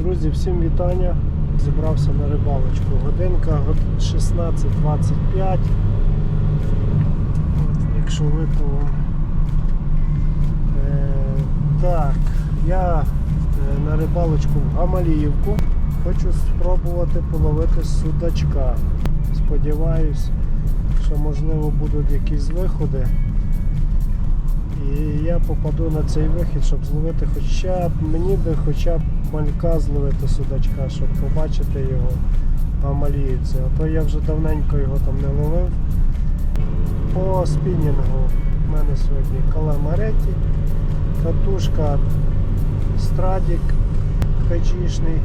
Друзі, всім вітання. Зібрався на рибалочку. Годинка 16.25. Якщо видно. Е, так, я е, на рибалочку в Гамаліївку. Хочу спробувати половити судачка. Сподіваюсь, що можливо будуть якісь виходи. І я попаду на цей вихід, щоб зловити хоча б мені би хоча б малька зловити судачка, щоб побачити його амаліївці. А то я вже давненько його там не ловив. По спінінгу в мене сьогодні каламареті, катушка Страдік хаджішний,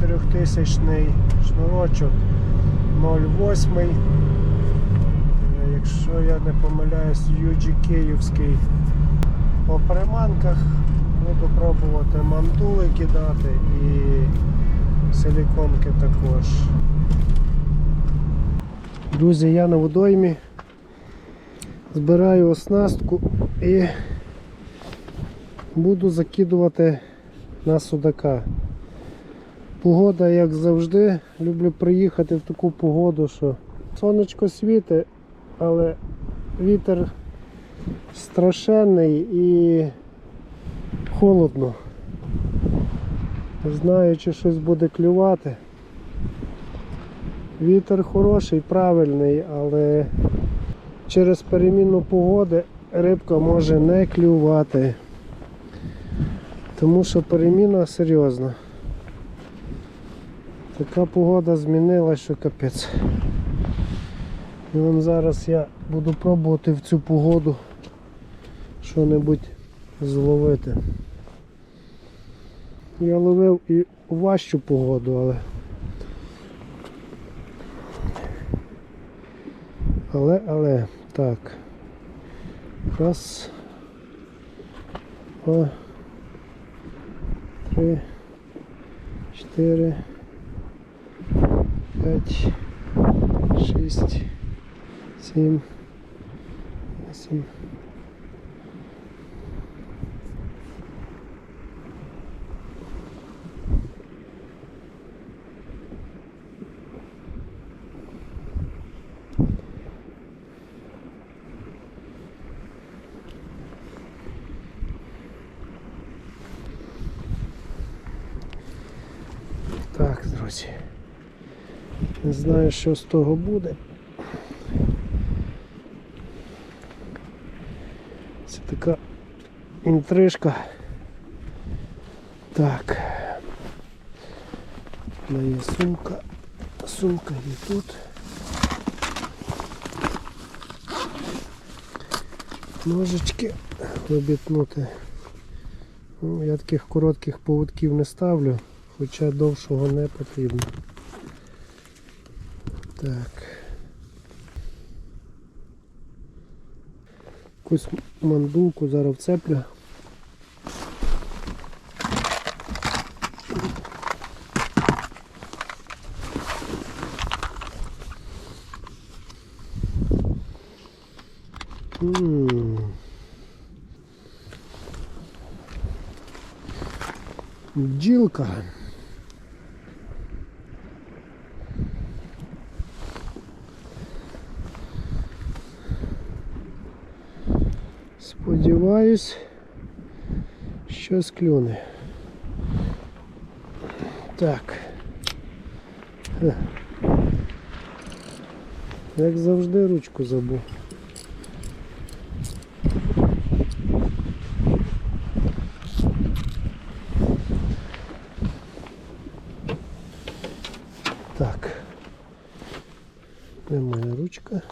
4000 шнурочок 0,8. Якщо я не помиляюсь, UG Київський по приманках буду пробувати мандули кидати і силіконки також. Друзі, я на водоймі збираю оснастку і буду закидувати на судака. Погода, як завжди, люблю приїхати в таку погоду, що сонечко світить, але вітер страшенний і холодно. Знаю, чи щось буде клювати. Вітер хороший, правильний, але через переміну погоди рибка може не клювати. Тому що переміна серйозна. Така погода змінилася, що капець. І вон зараз я буду пробувати в цю погоду що-небудь зловити. Я ловив і важчу погоду, але. Але, але, так. Раз. Два. Три. Чотири. П'ять. Шість. Сім. Вісім. Так, друзі. Не знаю, що з того буде. Це така інтрижка. Так. Є сумка. Сумка є тут. Ножички обітнути. Ну, я таких коротких поводків не ставлю, хоча довшого не потрібно. Так. Якусь мандулку зараз вцеплю. Клюне. Так. Е. Як завжди ручку забув. Так. Де моя ручка?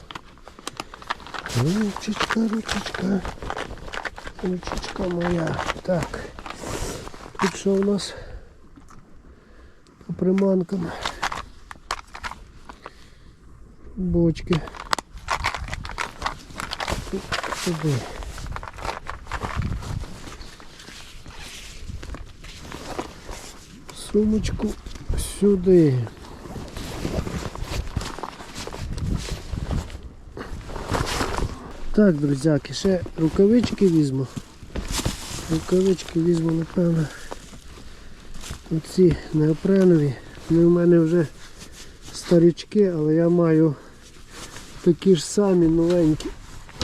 Ручечка, ручечка. Ручечка моя. Так. Тут що у нас по приманкам? Бочки. Сюди. Сумочку сюди. Так, друзяки, ще рукавички візьму. Рукавички візьму, напевно. Оці неопренові. Вони в мене вже старічки, але я маю такі ж самі новенькі.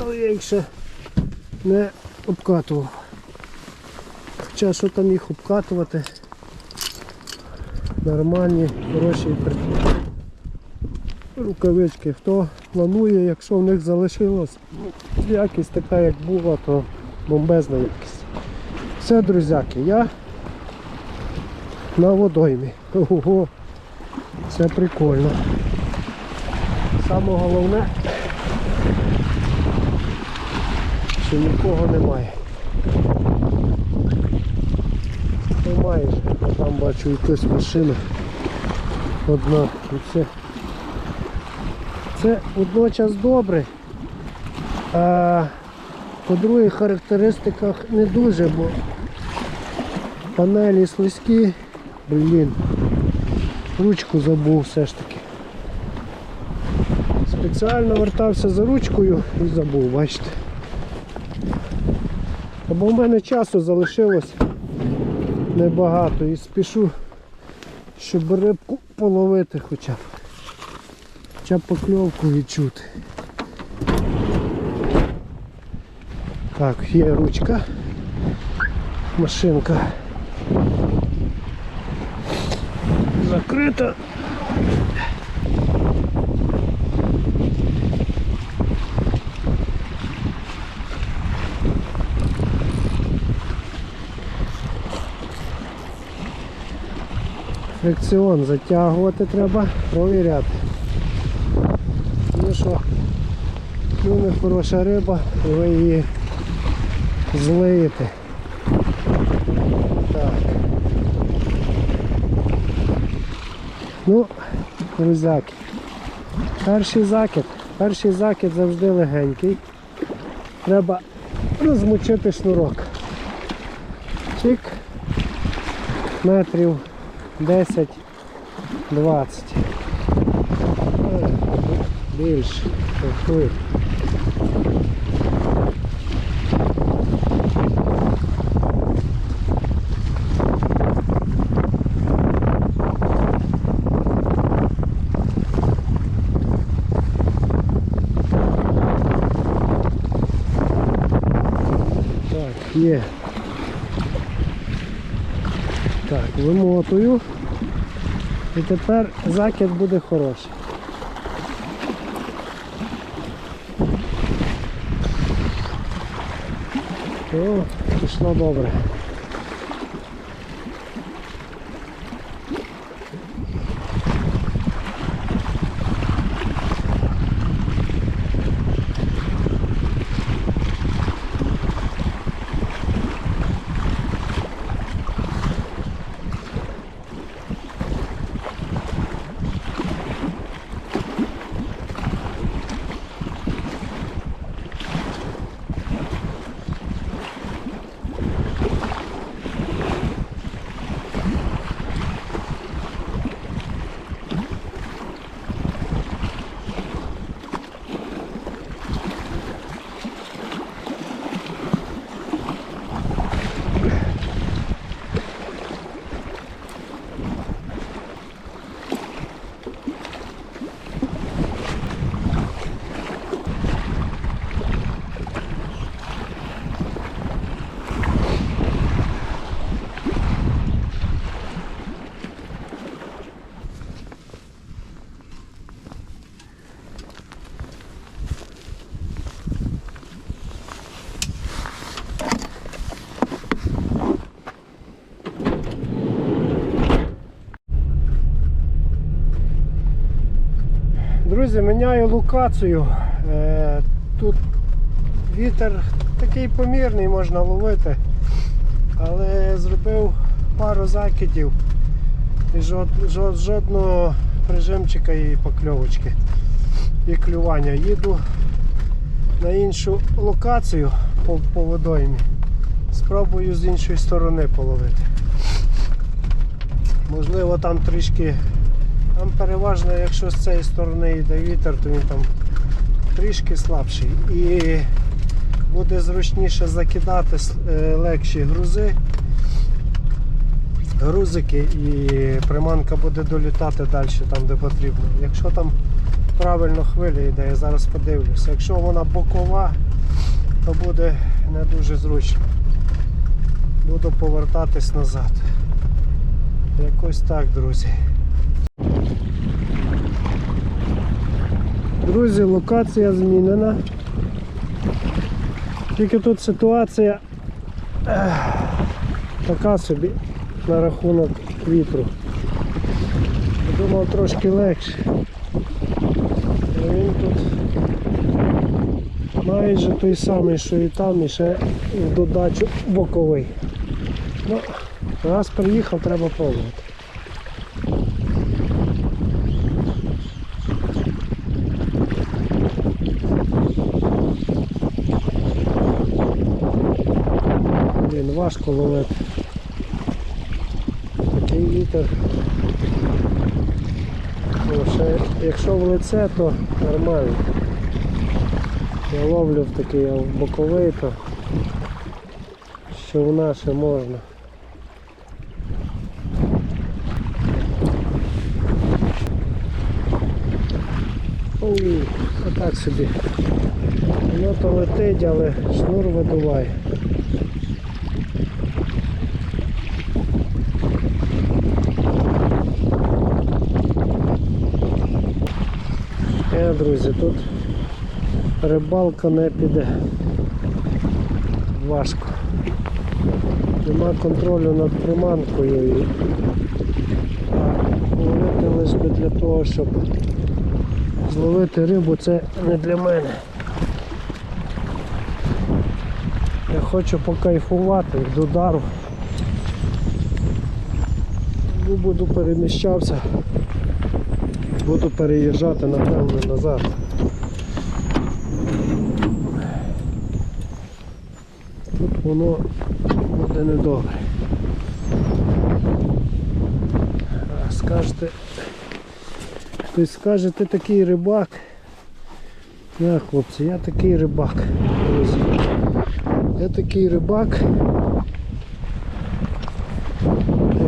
Але я їх ще не обкатував. Хоча що там їх обкатувати? Нормальні, хороші рукавички. Хто планує, якщо в них залишилось якість така, як була, то бомбезна якість. Все, друзяки, я на водоймі. Ого, це прикольно. Саме головне, що нікого немає. Майже, а там бачу якусь машину. Одна і. Це водночас добре. А по других характеристиках не дуже, бо панелі слизькі, блін, ручку забув все ж таки. Спеціально вертався за ручкою і забув, бачите. Бо в мене часу залишилось небагато і спішу, щоб рибку половити хоча б. Хоча б покльовку відчути. Так, є ручка, машинка закрита. Фрикціон затягувати треба, провіряти. Тому що клюне хороша риба, і ви її злиєте. Так. Ну, друзяки. Перший закид. Перший закид завжди легенький. Треба розмочити шнурок. Чик. Метрів 10-20. Е, Більше. Рахуй. Так, є. Так, вимотую. І тепер закид буде хороший. О, пішло добре. Друзі, міняю локацію. Е, Тут вітер такий помірний можна ловити, але зробив пару закидів і жод, жод, жодного прижимчика і покльовочки і клювання. Їду на іншу локацію по, по водоймі. Спробую з іншої сторони половити. Можливо там трішки там переважно, якщо з цієї сторони йде вітер, то він там трішки слабший. І буде зручніше закидати е, легші грузи. грузики і приманка буде долітати далі там, де потрібно. Якщо там правильно хвиля йде, я зараз подивлюся. Якщо вона бокова, то буде не дуже зручно. Буду повертатись назад. Якось так, друзі. Друзі, локація змінена. Тільки тут ситуація така собі на рахунок вітру. Думав трошки легше. Він тут майже той самий, що і там, і ще в додачу боковий. Ну, раз приїхав, треба пробувати. Блін, важко ловити. Такий вітер. Ще, якщо в лице, то нормально. Я ловлю в такий, а в боковий, то що в ще можна. Ой, отак собі. Воно то летить, але шнур видуває. Друзі, тут рибалка не піде. Важко. Нема контролю над приманкою ловити лише би для того, щоб зловити рибу, це не для мене. Я хочу покайфувати від удару. Ну, Буду переміщався. Буду переїжджати напевно назад. Тут воно буде недобре. Скажете, хтось скаже, ти такий рибак. Я, хлопці, я такий рибак, друзі. Я такий рибак,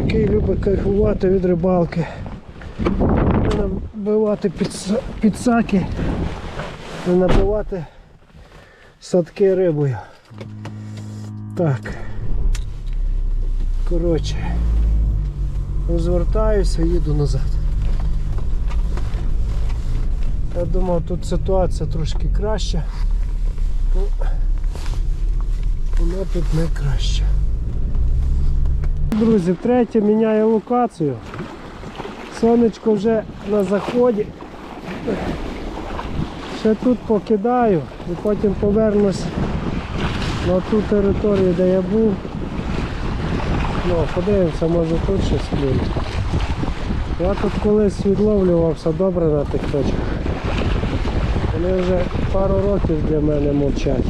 який любить кайфувати від рибалки набивати підса- підсаки, не набивати садки рибою. Так. Коротше, розвертаюся, їду назад. Я думав, тут ситуація трошки краща. Ну, вона тут не краща. Друзі, втретє міняє локацію. Сонечко вже на заході. Ще тут покидаю і потім повернусь на ту територію, де я був. Ну, подивимося, може тут щось клюне. Я тут колись відловлювався добре на тих точках. Вони вже пару років для мене мовчать.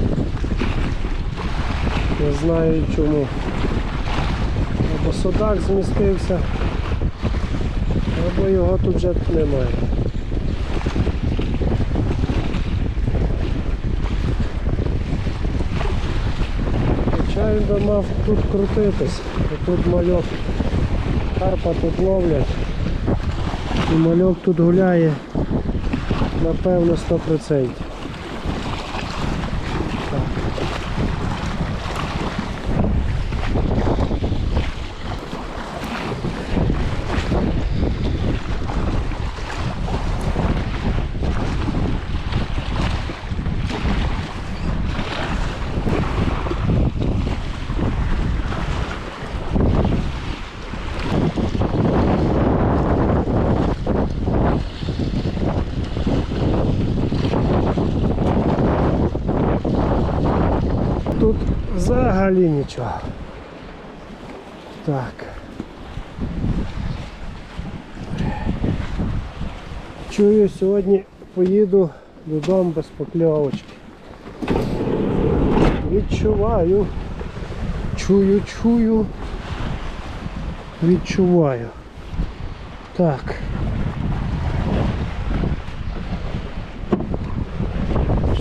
Не знаю чому. Або судак змістився. Або його тут вже немає. Хоча він мав тут крутитись. бо Тут мальок карпа тут ловлять. І мальок тут гуляє напевно 100%. нічого. Так. Чую, сьогодні поїду додому без покльовочки. Відчуваю. Чую, чую. Відчуваю. Так.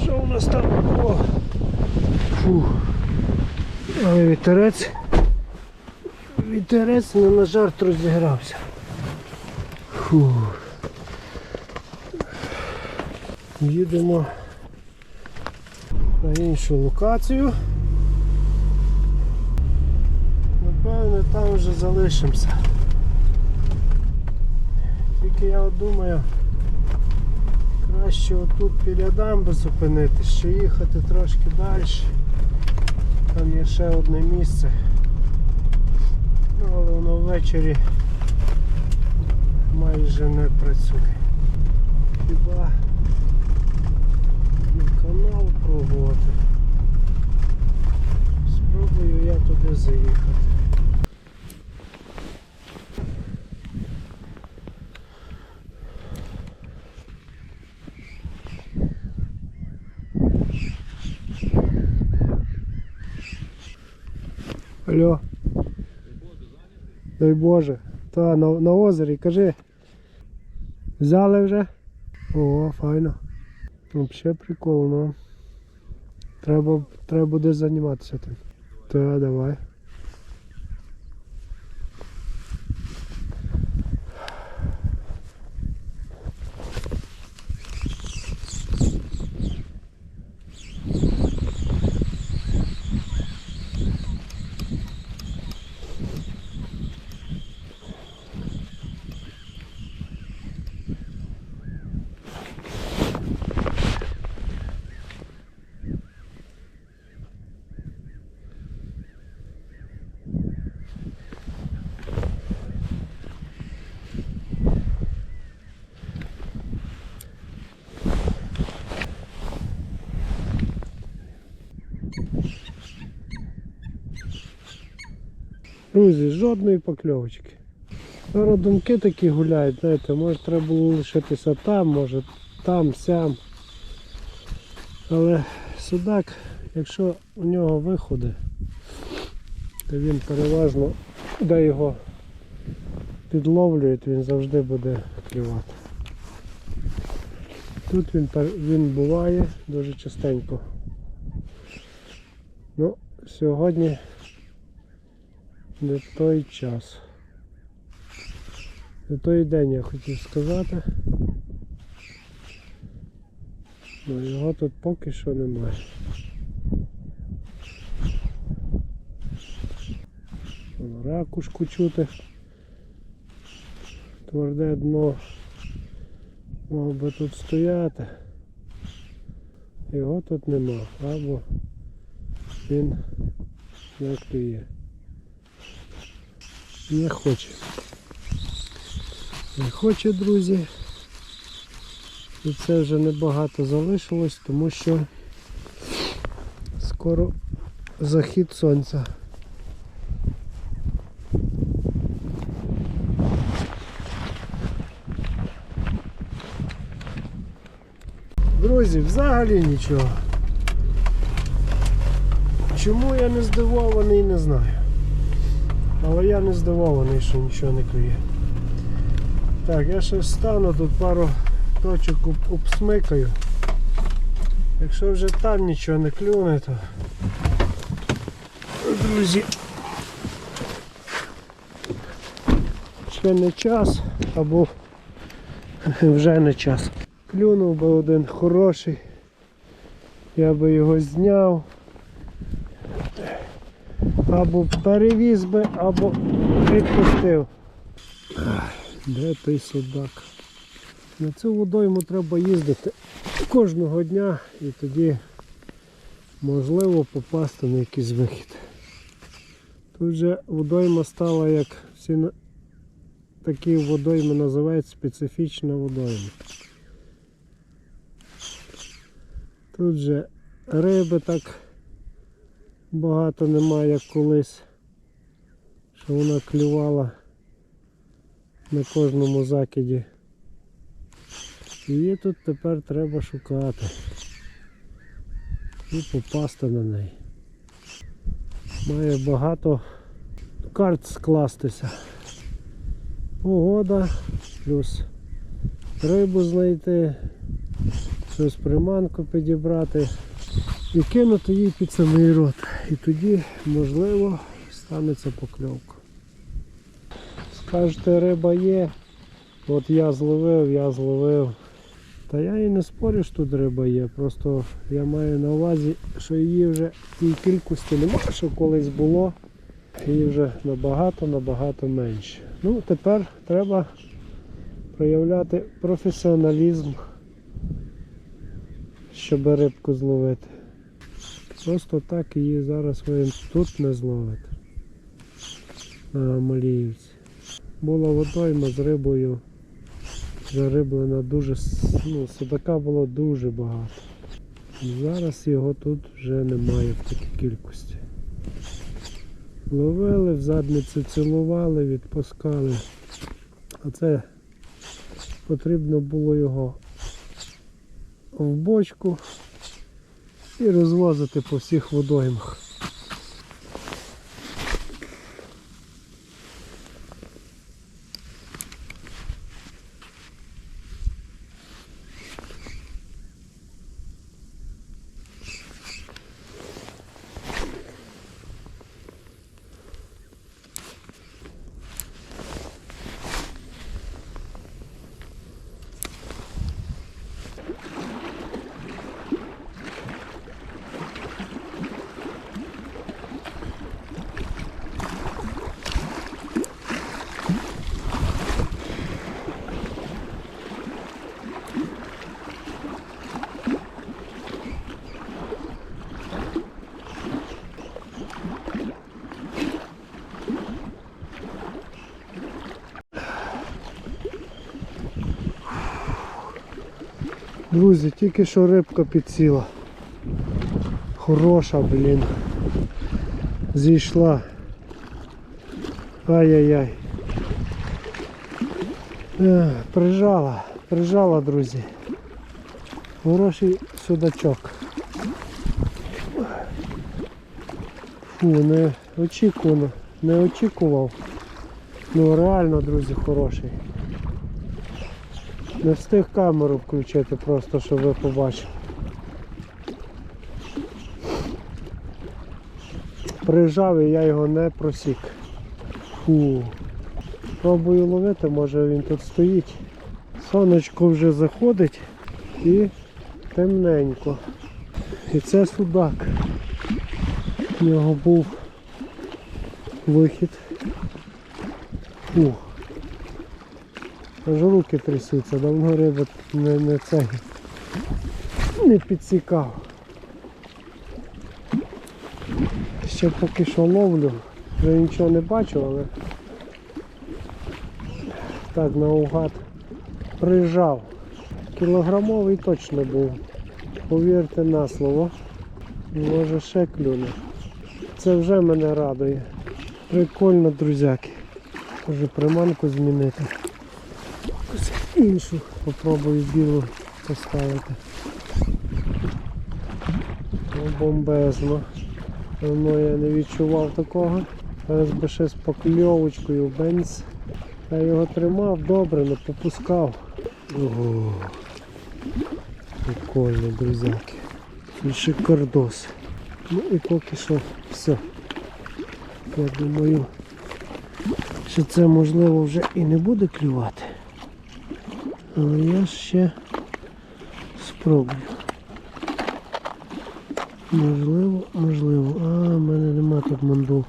Що у нас там? О! Фу. Але вітерець Вітерець не на жарт розігрався. Фу. Їдемо на іншу локацію. Напевне, там вже залишимося. Тільки я от думаю, краще отут біля дамби зупинитись, чи їхати трошки далі. Є ще одне місце. Ну, але воно ввечері майже не працює. Хіба канал пробувати. Спробую я туди заїхати. Дай Боже. Та на, на озері, кажи. Взяли вже? О, файно. Взагалі прикольно. Треба, треба буде займатися тим. Та, давай. Друзі, жодної покльовочки. Зараз думки такі гуляють, знаєте, може треба було лишитися там, може там, сям. Але судак, якщо у нього виходи, то він переважно, де його підловлюють, він завжди буде клювати. Тут він, він буває дуже частенько. Ну, сьогодні не той час. Не той день я хотів сказати. Ну його тут поки що немає. Ракушку чути. Тверде дно. Мав би тут стояти. Його тут нема. Або він не клює. Не хоче. Не хоче, друзі. І це вже небагато залишилось, тому що скоро захід сонця. Друзі, взагалі нічого. Чому я не здивований, не знаю. Але я не здивований, що нічого не клює. Так, я ще встану, тут пару точок обсмикаю. Якщо вже там нічого не клюне, то друзі ще не час або вже не час. Клюнув би один хороший. Я би його зняв. Або перевіз би, або відпустив. Де той судак? На цю водойму треба їздити кожного дня і тоді можливо попасти на якийсь вихід. Тут же водойма стала, як всі такі водойми називають специфічна водойма. Тут же риби так багато немає, як колись, що вона клювала на кожному закиді. Її тут тепер треба шукати і попасти на неї. Має багато карт скластися. Погода, плюс рибу знайти, щось приманку підібрати і кинути її під самий рот. І тоді, можливо, станеться покльовка. Кажете, риба є. От я зловив, я зловив. Та я і не спорю, що тут риба є. Просто я маю на увазі, що її вже тій кількості немає, що колись було. Її вже набагато-набагато менше. Ну, тепер треба проявляти професіоналізм, щоб рибку зловити. Просто так її зараз ви тут не зловите. Маліївці. Була водойма з рибою зариблена дуже, ну, судака було дуже багато. Зараз його тут вже немає в такій кількості. Ловили, в задницю цілували, відпускали. А це потрібно було його в бочку і розвозити по всіх водоймах. Друзі, тільки що рибка підсіла. Хороша, блін. Зійшла. Ай-яй-яй. Прижала, прижала, друзі. Хороший судачок. Фу, не очікувано, не очікував. Ну реально, друзі, хороший. Не встиг камеру включити просто, щоб ви побачили. Приїжджав і я його не просік. Фу. Пробую ловити, може він тут стоїть. Сонечко вже заходить і темненько. І це судак. У нього був вихід. Фу. Аж руки трясуться, давно риба не, не цей не підсікав. Ще поки що ловлю, вже нічого не бачу, але так наугад прижав. Кілограмовий точно був. Повірте на слово. Може ще клюне. Це вже мене радує. Прикольно, друзяки. Може приманку змінити. Іншу попробую білу поставити. Ну, бомбезно. Давно я не відчував такого. Зараз би ще з покльовочкою бенз. Я його тримав добре, не попускав. Ого. Прикольно, друзяки. І шикардос. Ну і поки що все. Я думаю, що це можливо вже і не буде клювати. Але я ще спробую. Можливо, можливо. А, в мене нема тут мандул.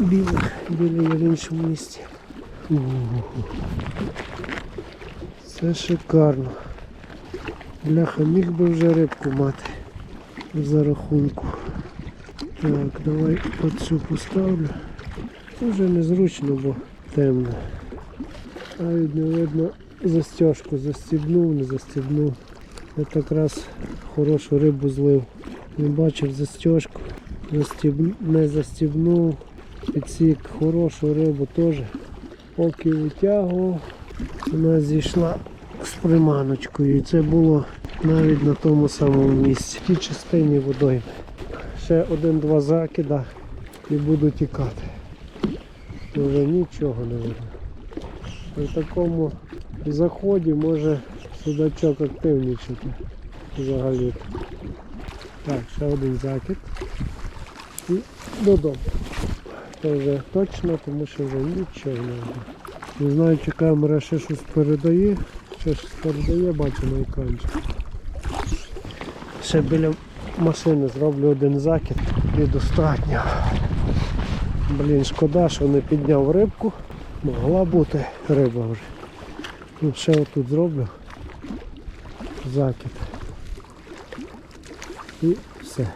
Білих, білий є в іншому місці. Це шикарно. Бляха, міг би вже рибку мати за рахунку. Так, давай оцю поставлю. Вже незручно, бо темно. Навіть не видно застежку, застібнув, не застібнув. Я так раз хорошу рибу злив. Не бачив застежку, застіб... не застібнув. Підсік хорошу рибу теж. Поки витягував, вона зійшла з приманочкою. І це було навіть на тому самому місці. В тій частині водойми. Ще один-два закида і буду тікати. Вже нічого не видно. При такому заході може судачок активнічати взагалі. Так, ще один закид. І додому. Це вже точно, тому що вже нічого не буде. Не знаю, чи камера ще щось передає. Ще щось передає, бачу на екрані. Ще біля машини зроблю один закид і достатньо. Блін, шкода, що не підняв рибку. Могла бути риба вже. Ну, ще отут зроблю закид. І все.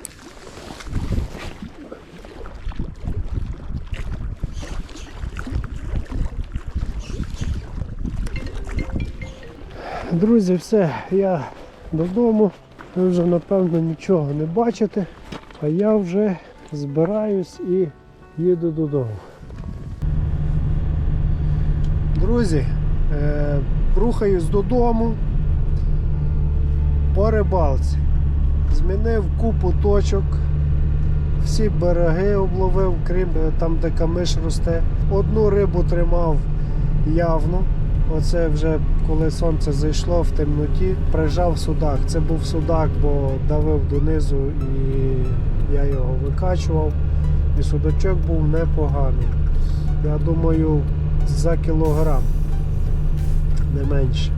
Друзі, все, я додому. Ви вже напевно нічого не бачите, а я вже збираюсь і їду додому. Друзі, рухаюсь додому по рибалці. Змінив купу точок, всі береги обловив, крім е, там, де камиш росте. Одну рибу тримав явно. Оце вже коли сонце зайшло в темноті, прижав судак. Це був судак, бо давив донизу і я його викачував. І судачок був непоганий. Я думаю, за кілограм, не менше.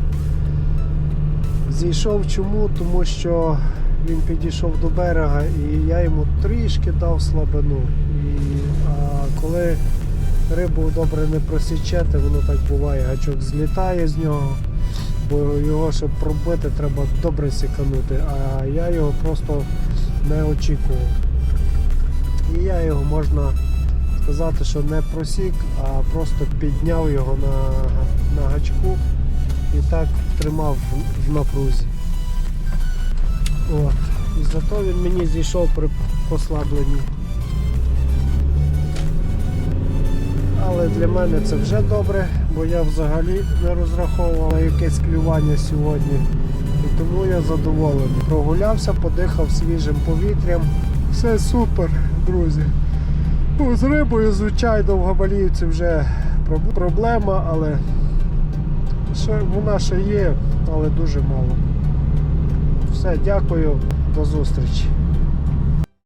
Зійшов чому? Тому що він підійшов до берега і я йому трішки дав слабину. І, а коли рибу добре не просічете, воно так буває, гачок злітає з нього, бо його щоб пробити, треба добре сіканути, а я його просто не очікував. І я його можна сказати, що не просік, а просто підняв його на, на гачку і так тримав в, напрузі. От. І зато він мені зійшов при послабленні. Але для мене це вже добре, бо я взагалі не розраховував на якесь клювання сьогодні. І тому я задоволений. Прогулявся, подихав свіжим повітрям. Все супер, друзі. Ну, з рибою, звичайно, в Габаліївці вже проблема, але ще, вона ще є, але дуже мало. Все, дякую, до зустрічі.